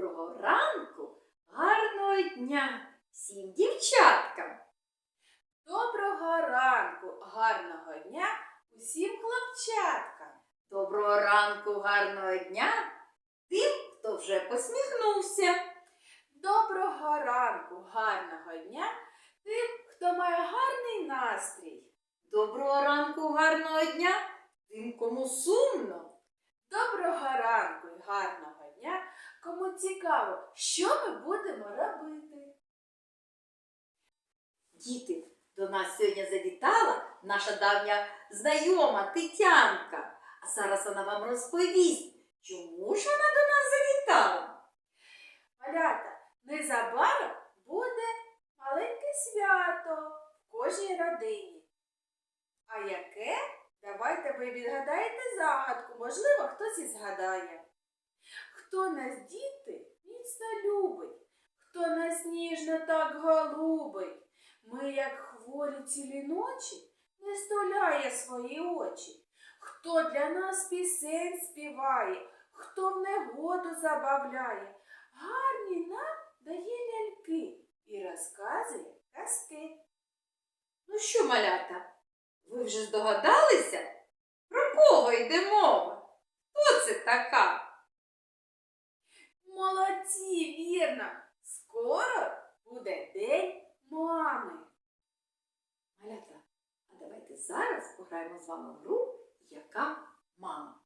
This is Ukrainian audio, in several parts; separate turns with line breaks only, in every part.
Доброго ранку, гарного дня всім дівчаткам.
Доброго ранку, гарного дня усім хлопчаткам.
Доброго ранку, гарного дня тим, хто вже посміхнувся.
Доброго ранку, гарного дня тим, хто має гарний настрій.
Доброго ранку, гарного дня тим, кому сумно.
Доброго ранку і гарного кому цікаво, що ми будемо робити.
Діти, до нас сьогодні завітала наша давня знайома Тетянка. А зараз вона вам розповість, чому ж вона до нас завітала.
Малята, незабаром буде маленьке свято в кожній родині. А яке? Давайте ви відгадаєте загадку, можливо, хтось і згадає. Хто нас діти міцно любить, хто нас ніжно так голубить, ми, як хворі цілі ночі, не стуляє свої очі. Хто для нас пісень співає, хто в негоду забавляє, гарні нам дає ляльки і розказує казки.
Ну що, малята, ви вже здогадалися, про кого йде мова? Хто це така?
Буде день мами.
Малята, а давайте зараз пограємо з вами в гру Яка мама?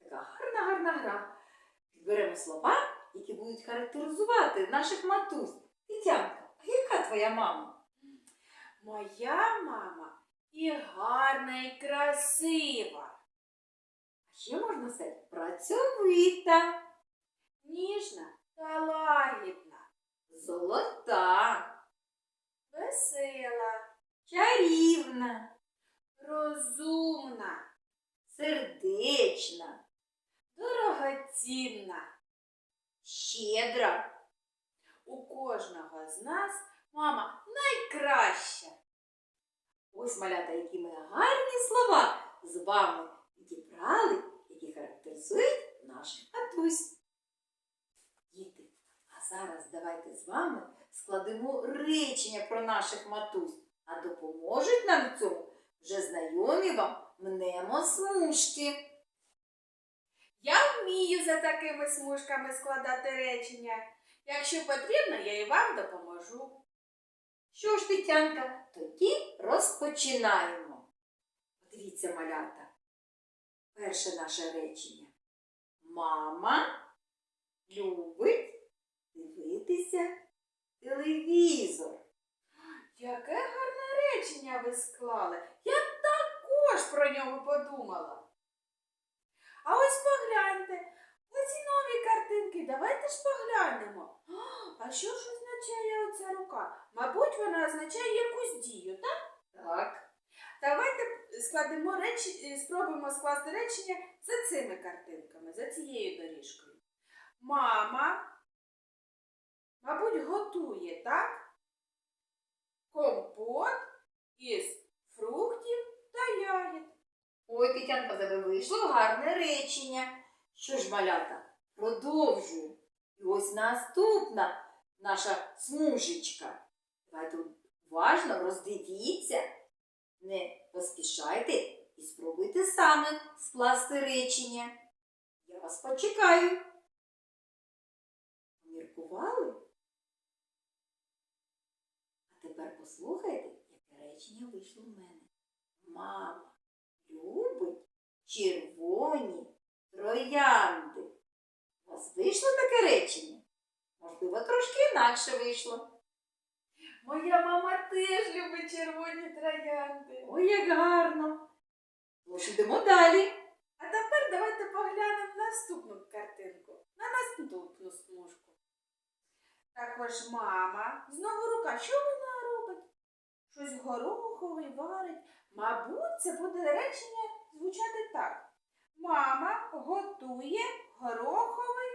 Така гарна, гарна гра. Підберемо слова, які будуть характеризувати наших матусь. Тетянка, а яка твоя мама?
Моя мама і гарна, і красива,
А ще можна сказати працьовита,
ніжна та лагідна,
золота,
весела,
чарівна,
розумна,
сердечна,
дорогоцінна.
щедра.
У кожного з нас мама найкраща.
Ось малята, які ми гарні слова з вами відібрали, які характеризують наших матусь. Зараз давайте з вами складемо речення про наших матусь, а допоможуть нам в цьому вже знайомі вам мнемосмужки.
Я вмію за такими смужками складати речення. Якщо потрібно, я і вам допоможу.
Що ж, Тетянка, тоді розпочинаємо. Подивіться, малята. Перше наше речення. Мама любить дивитися телевізор.
Яке гарне речення ви склали. Я також про нього подумала. А ось погляньте, оці нові картинки, давайте ж поглянемо. А, що ж означає оця рука? Мабуть, вона означає якусь дію, так?
Так.
Давайте складемо речі, спробуємо скласти речення за цими картинками, за цією доріжкою. Мама, мабуть, готує, так? Компот із фруктів та ягід.
Ой, Тетянка, тебе вийшло гарне речення. Що ж, малята, продовжую. І ось наступна наша смужечка. Давайте уважно роздивіться, не поспішайте і спробуйте саме скласти речення. Я вас почекаю. Міркували? А тепер послухайте, яке речення вийшло в мене. Мама любить червоні троянди. У вас вийшло таке речення? Можливо, трошки інакше вийшло.
Моя мама теж любить червоні троянди.
Ой, як гарно. Тож ідемо далі.
А тепер давайте поглянемо наступну картинку, на наступну смужку. Також мама, знову рука, що робить? Щось горохове варить. Мабуть, це буде речення звучати так. Мама готує гороховий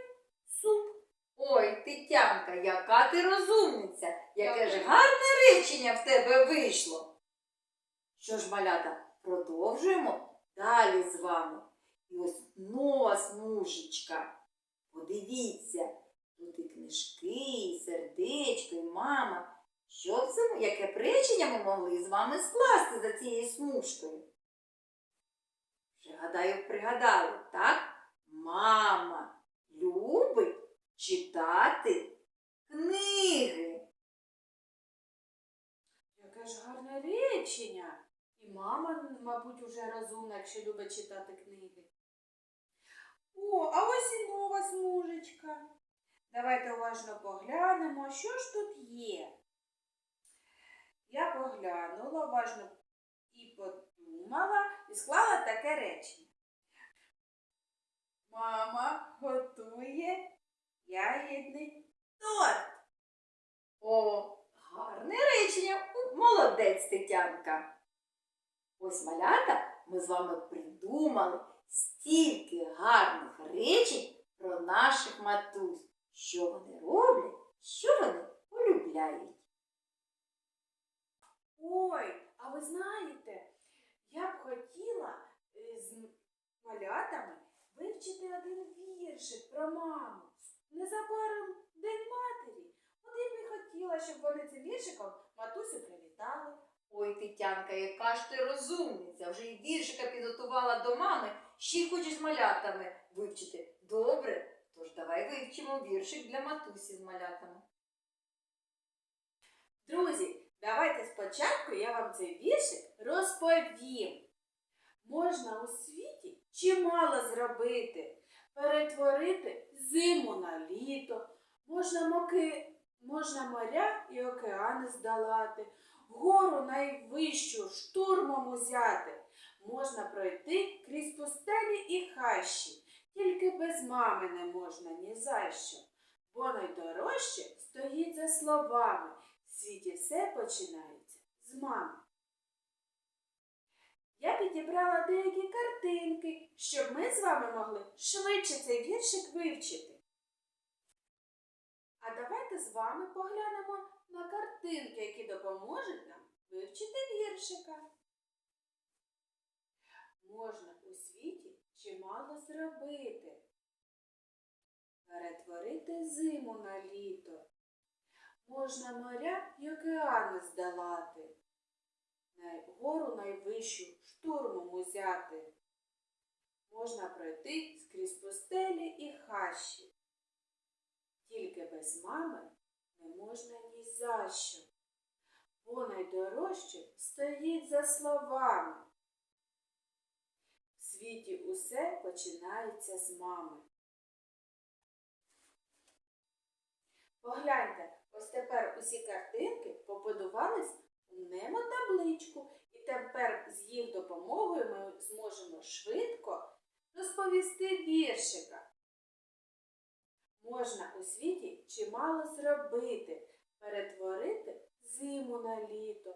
суп.
Ой, Тетянка, яка ти розумниця, яке ж гарне речення в тебе вийшло. Що ж, малята, продовжуємо далі з вами. І ось нова смужечка. Подивіться, тут і книжки, і сердечко, і мама. Що це, яке причення ми могли з вами скласти за цією смужкою? Вже, гадаю, пригадали, так? Мама любить читати книги.
Яке ж гарне речення. І мама, мабуть, уже розумна, якщо любить читати книги. О, а ось і нова смужечка. Давайте уважно поглянемо, що ж тут є. Я поглянула уважно і подумала, і склала таке речення. Мама готує ягідний торт.
О, гарне речення. Молодець, Тетянка. Ось малята, ми з вами придумали стільки гарних речень про наших матусь. Що вони роблять, що вони полюбляють.
Ой, а ви знаєте, я б хотіла е, з малятами вивчити один віршик про маму. Незабаром День матері. От я б і хотіла, щоб вони цим віршиком матусю привітали.
Ой, Тетянка, яка ж ти розумниця, вже й віршика підготувала до мами, ще й хочеш з малятами вивчити. Добре, тож давай вивчимо віршик для матусі з малятами.
Друзі, давайте спочатку я вам цей віршик розповім. Можна у світі чимало зробити, перетворити зиму на літо, можна моки, можна моря і океани здолати, вгору найвищу штурмом узяти, можна пройти крізь пустелі і хащі, тільки без мами не можна ні за що, бо найдорожче стоїть за словами. Світі все починається з мами. Я підібрала деякі картинки, щоб ми з вами могли швидше цей віршик вивчити. А давайте з вами поглянемо на картинки, які допоможуть нам вивчити віршика. Можна у світі чимало зробити. Перетворити зиму на літо. Можна моря й океани здолати, най- гору найвищу штурмом узяти. Можна пройти скрізь пустелі і хащі. Тільки без мами не можна ні за що, бо найдорожче стоїть за словами. В світі усе починається з мами. Погляньте, ось тепер усі картинки побудувались у табличку, і тепер з їх допомогою ми зможемо швидко розповісти віршика. Можна у світі чимало зробити, перетворити зиму на літо.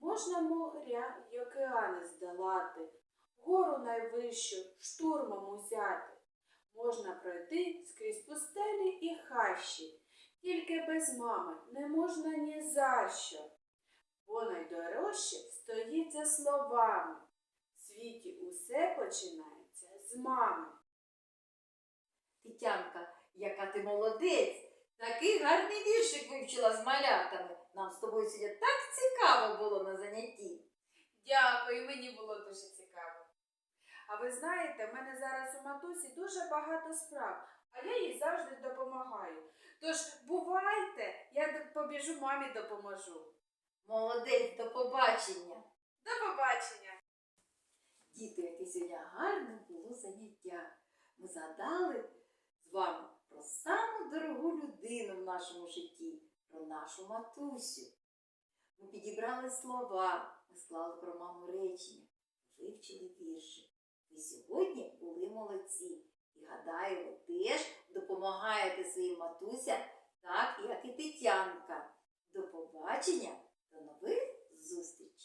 Можна моря й океани здолати, гору найвищу штурмом узяти. Можна пройти скрізь пустелі і хащі, тільки без мами не можна ні за що. Бо найдорожче стоїть за словами. В світі усе починається з мами.
Тетянка, яка ти молодець! Такий гарний віршик вивчила з малятами. Нам з тобою сьогодні так цікаво було на занятті.
Дякую, мені було дуже цікаво. А ви знаєте, в мене зараз у матусі дуже багато справ, а я їй завжди допомагаю. Тож бувайте, я побіжу мамі допоможу.
Молодець, до побачення!
До побачення!
Діти, яке сьогодні гарне було заняття. Ми згадали з вами про саму дорогу людину в нашому житті, про нашу матусю. Ми підібрали слова, ми склали про маму речення, вивчили вірші. Ви сьогодні були молодці. І гадаю, ви теж допомагаєте своїм матусям, так як і Тетянка. До побачення, до нових зустрічей!